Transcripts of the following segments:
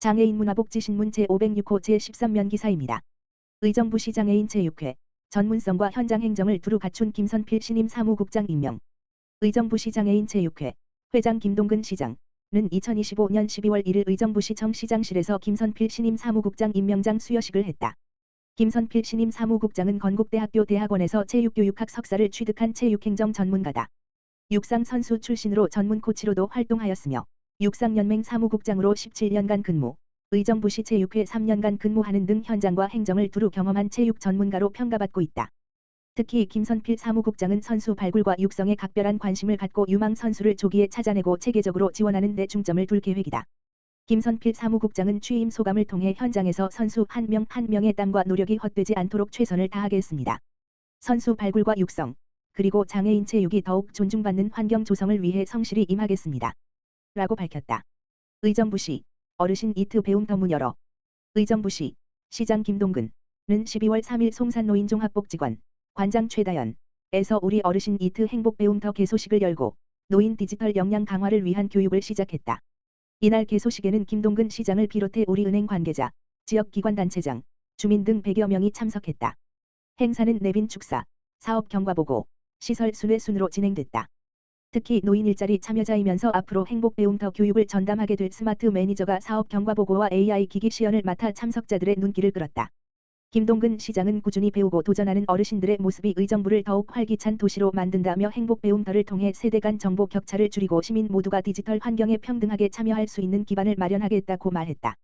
장애인 문화복지신문 제506호 제13면 기사입니다. 의정부 시 장애인 제6회 전문성과 현장 행정을 두루 갖춘 김선필 신임 사무국장 임명. 의정부 시 장애인 제6회 회장 김동근 시장은 2025년 12월 1일 의정부시 청 시장실에서 김선필 신임 사무국장 임명장 수여식을 했다. 김선필 신임 사무국장은 건국대학교 대학원에서 체육교육학 석사를 취득한 체육행정 전문가다. 육상 선수 출신으로 전문 코치로도 활동하였으며 육상연맹 사무국장으로 17년간 근무, 의정부시 체육회 3년간 근무하는 등 현장과 행정을 두루 경험한 체육 전문가로 평가받고 있다. 특히 김선필 사무국장은 선수 발굴과 육성에 각별한 관심을 갖고 유망 선수를 조기에 찾아내고 체계적으로 지원하는 데 중점을 둘 계획이다. 김선필 사무국장은 취임 소감을 통해 현장에서 선수 한 명한 명의 땀과 노력이 헛되지 않도록 최선을 다하겠습니다. 선수 발굴과 육성, 그리고 장애인 체육이 더욱 존중받는 환경 조성을 위해 성실히 임하겠습니다. 라고 밝혔다. 의정부시 어르신 이트 배움터 문 열어 의정부시 시장 김동근은 12월 3일 송산노인 종합복지관 관장 최다연에서 우리 어르신 이트 행복 배움터 개소식을 열고 노인 디지털 역량 강화를 위한 교육을 시작했다. 이날 개소식에는 김동근 시장을 비롯해 우리 은행 관계자, 지역기관 단체장, 주민 등 100여 명이 참석했다. 행사는 내빈 축사, 사업 경과 보고, 시설 순회 순으로 진행됐다. 특히 노인 일자리 참여자이면서 앞으로 행복 배움터 교육을 전담하게 될 스마트 매니저가 사업 경과 보고와 AI 기기 시연을 맡아 참석자들의 눈길을 끌었다. 김동근 시장은 꾸준히 배우고 도전하는 어르신들의 모습이 의정부를 더욱 활기찬 도시로 만든다며 행복 배움터를 통해 세대 간 정보 격차를 줄이고 시민 모두가 디지털 환경에 평등하게 참여할 수 있는 기반을 마련하겠다고 말했다.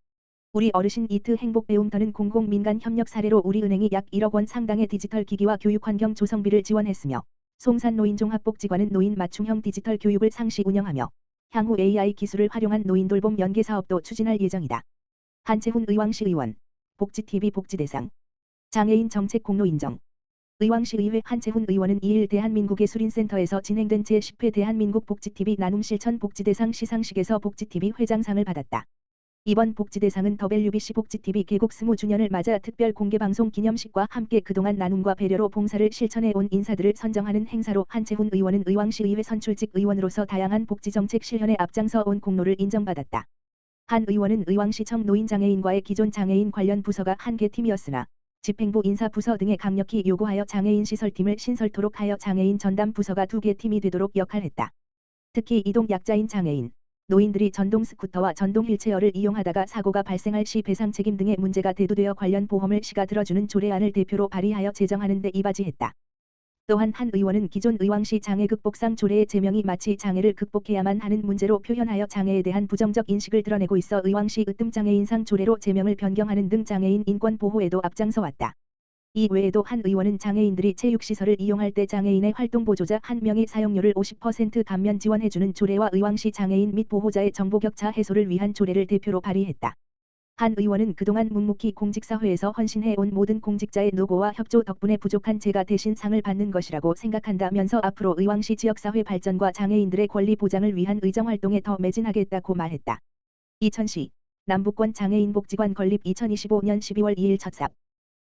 우리 어르신 이트 행복 배움터는 공공 민간 협력 사례로 우리 은행이 약 1억 원 상당의 디지털 기기와 교육 환경 조성비를 지원했으며 송산 노인종합복지관은 노인 맞춤형 디지털 교육을 상시 운영하며 향후 AI 기술을 활용한 노인 돌봄 연계 사업도 추진할 예정이다. 한채훈 의왕시 의원, 복지TV 복지대상, 장애인 정책 공로 인정. 의왕시 의회 한채훈 의원은 2일 대한민국의 수린센터에서 진행된 제10회 대한민국 복지TV 나눔 실천 복지대상 시상식에서 복지TV 회장상을 받았다. 이번 복지대상은 WBC 복지TV 개국 20주년을 맞아 특별 공개방송 기념식과 함께 그동안 나눔과 배려로 봉사를 실천해 온 인사들을 선정하는 행사로 한채훈 의원은 의왕시의회 선출직 의원으로서 다양한 복지정책 실현에 앞장서 온 공로를 인정받았다. 한 의원은 의왕시청 노인장애인과의 기존 장애인 관련 부서가 한 개 팀이었으나 집행부 인사부서 등에 강력히 요구하여 장애인 시설팀을 신설토록 하여 장애인 전담 부서가 두 개 팀이 되도록 역할했다. 특히 이동 약자인 장애인, 노인들이 전동 스쿠터와 전동 휠체어를 이용하다가 사고가 발생할 시 배상 책임 등의 문제가 대두되어 관련 보험을 시가 들어주는 조례안을 대표로 발의하여 제정하는 데 이바지했다. 또한 한 의원은 기존 의왕시 장애 극복상 조례의 제명이 마치 장애를 극복해야만 하는 문제로 표현하여 장애에 대한 부정적 인식을 드러내고 있어 의왕시 으뜸장애인상 조례로 제명을 변경하는 등 장애인 인권 보호에도 앞장서 왔다. 이 외에도 한 의원은 장애인들이 체육시설을 이용할 때 장애인의 활동 보조자 한 명의 사용료를 50% 감면 지원해주는 조례와 의왕시 장애인 및 보호자의 정보격차 해소를 위한 조례를 대표로 발의했다. 한 의원은 그동안 묵묵히 공직사회에서 헌신해온 모든 공직자의 노고와 협조 덕분에 부족한 제가 대신 상을 받는 것이라고 생각한다면서 앞으로 의왕시 지역사회 발전과 장애인들의 권리 보장을 위한 의정활동에 더 매진하겠다고 말했다. 이천시 남북권 장애인 복지관 건립 2025년 12월 2일 첫삽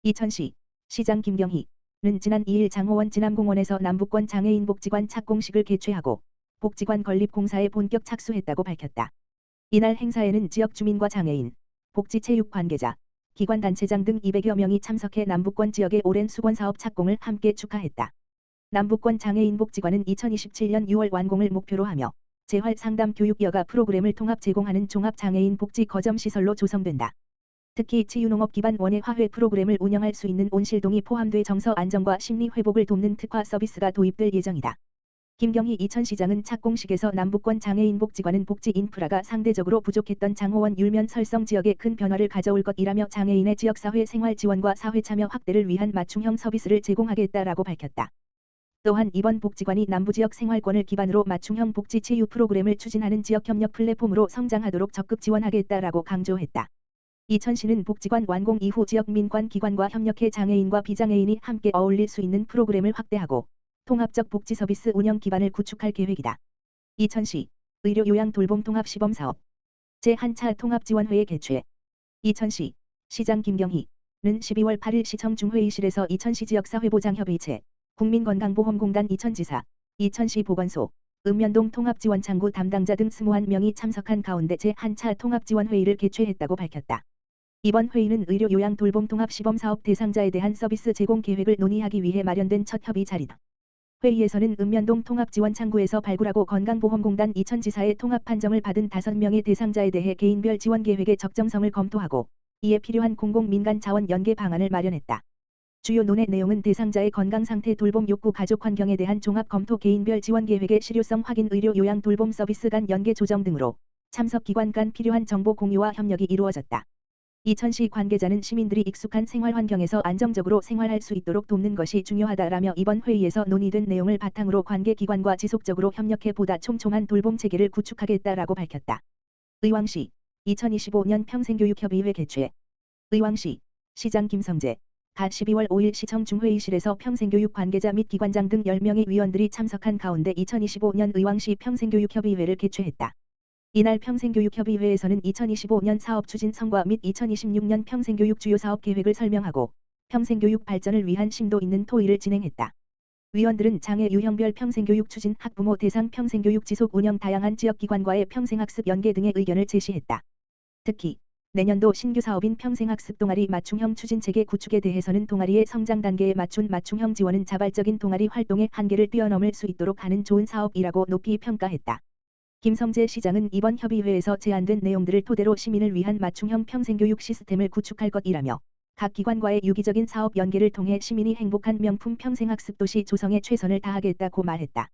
이천시 시장 김경희는 지난 2일 장호원 진암공원에서 남북권 장애인 복지관 착공식을 개최하고 복지관 건립 공사에 본격 착수했다고 밝혔다. 이날 행사에는 지역 주민과 장애인, 복지체육 관계자, 기관단체장 등 200여 명이 참석해 남북권 지역의 오랜 수건사업 착공을 함께 축하했다. 남북권 장애인 복지관은 2027년 6월 완공을 목표로 하며 재활 상담 교육 여가 프로그램을 통합 제공하는 종합장애인 복지 거점 시설로 조성된다. 특히 치유농업 기반 원예 화훼 프로그램을 운영할 수 있는 온실동이 포함돼 정서 안정과 심리 회복을 돕는 특화 서비스가 도입될 예정이다. 김경희 이천시장은 착공식에서 남북권 장애인 복지관은 복지 인프라가 상대적으로 부족했던 장호원 율면 설성 지역에 큰 변화를 가져올 것이라며 장애인의 지역사회 생활 지원과 사회 참여 확대를 위한 맞춤형 서비스를 제공하겠다라고 밝혔다. 또한 이번 복지관이 남부지역 생활권을 기반으로 맞춤형 복지 치유 프로그램을 추진하는 지역협력 플랫폼으로 성장하도록 적극 지원하겠다라고 강조했다. 이천시는 복지관 완공 이후 지역 민관 기관과 협력해 장애인과 비장애인이 함께 어울릴 수 있는 프로그램을 확대하고 통합적 복지 서비스 운영 기반을 구축할 계획이다. 이천시 의료 요양 돌봄 통합 시범 사업 제1차 통합지원회의 개최 이천시 시장 김경희는 12월 8일 시청 중회의실에서 이천시 지역사회보장협의체 국민건강보험공단 이천지사 이천시 보건소 읍면동 통합지원창구 담당자 등 21명이 참석한 가운데 제1차 통합지원회의를 개최했다고 밝혔다. 이번 회의는 의료 요양 돌봄 통합 시범 사업 대상자에 대한 서비스 제공 계획을 논의하기 위해 마련된 첫 협의 자리다. 회의에서는 읍면동 통합지원창구에서 발굴하고 건강보험공단 이천지사의 통합 판정을 받은 5명의 대상자에 대해 개인별 지원 계획의 적정성을 검토하고 이에 필요한 공공민간 자원 연계 방안을 마련했다. 주요 논의 내용은 대상자의 건강 상태 돌봄 욕구 가족 환경에 대한 종합 검토 개인별 지원 계획의 실효성 확인 의료 요양 돌봄 서비스 간 연계 조정 등으로 참석 기관 간 필요한 정보 공유와 협력이 이루어졌다. 이천시 관계자는 시민들이 익숙한 생활 환경에서 안정적으로 생활할 수 있도록 돕는 것이 중요하다라며 이번 회의에서 논의된 내용을 바탕으로 관계 기관과 지속적으로 협력해 보다 촘촘한 돌봄 체계를 구축하겠다라고 밝혔다. 의왕시 2025년 평생교육협의회 개최 의왕시 시장 김성재 가 12월 5일 시청 중회의실에서 평생교육 관계자 및 기관장 등 10명의 위원들이 참석한 가운데 2025년 의왕시 평생교육협의회를 개최했다. 이날 평생교육협의회에서는 2025년 사업 추진 성과 및 2026년 평생교육 주요 사업 계획을 설명하고 평생교육 발전을 위한 심도 있는 토의를 진행했다. 위원들은 장애 유형별 평생교육 추진 학부모 대상 평생교육 지속 운영 다양한 지역기관과의 평생학습 연계 등의 의견을 제시했다. 특히 내년도 신규 사업인 평생학습 동아리 맞춤형 추진 체계 구축에 대해서는 동아리의 성장 단계에 맞춘 맞춤형 지원은 자발적인 동아리 활동의 한계를 뛰어넘을 수 있도록 하는 좋은 사업이라고 높이 평가했다. 김성재 시장은 이번 협의회에서 제안된 내용들을 토대로 시민을 위한 맞춤형 평생교육 시스템을 구축할 것이라며 각 기관과의 유기적인 사업 연계를 통해 시민이 행복한 명품 평생학습 도시 조성에 최선을 다하겠다고 말했다.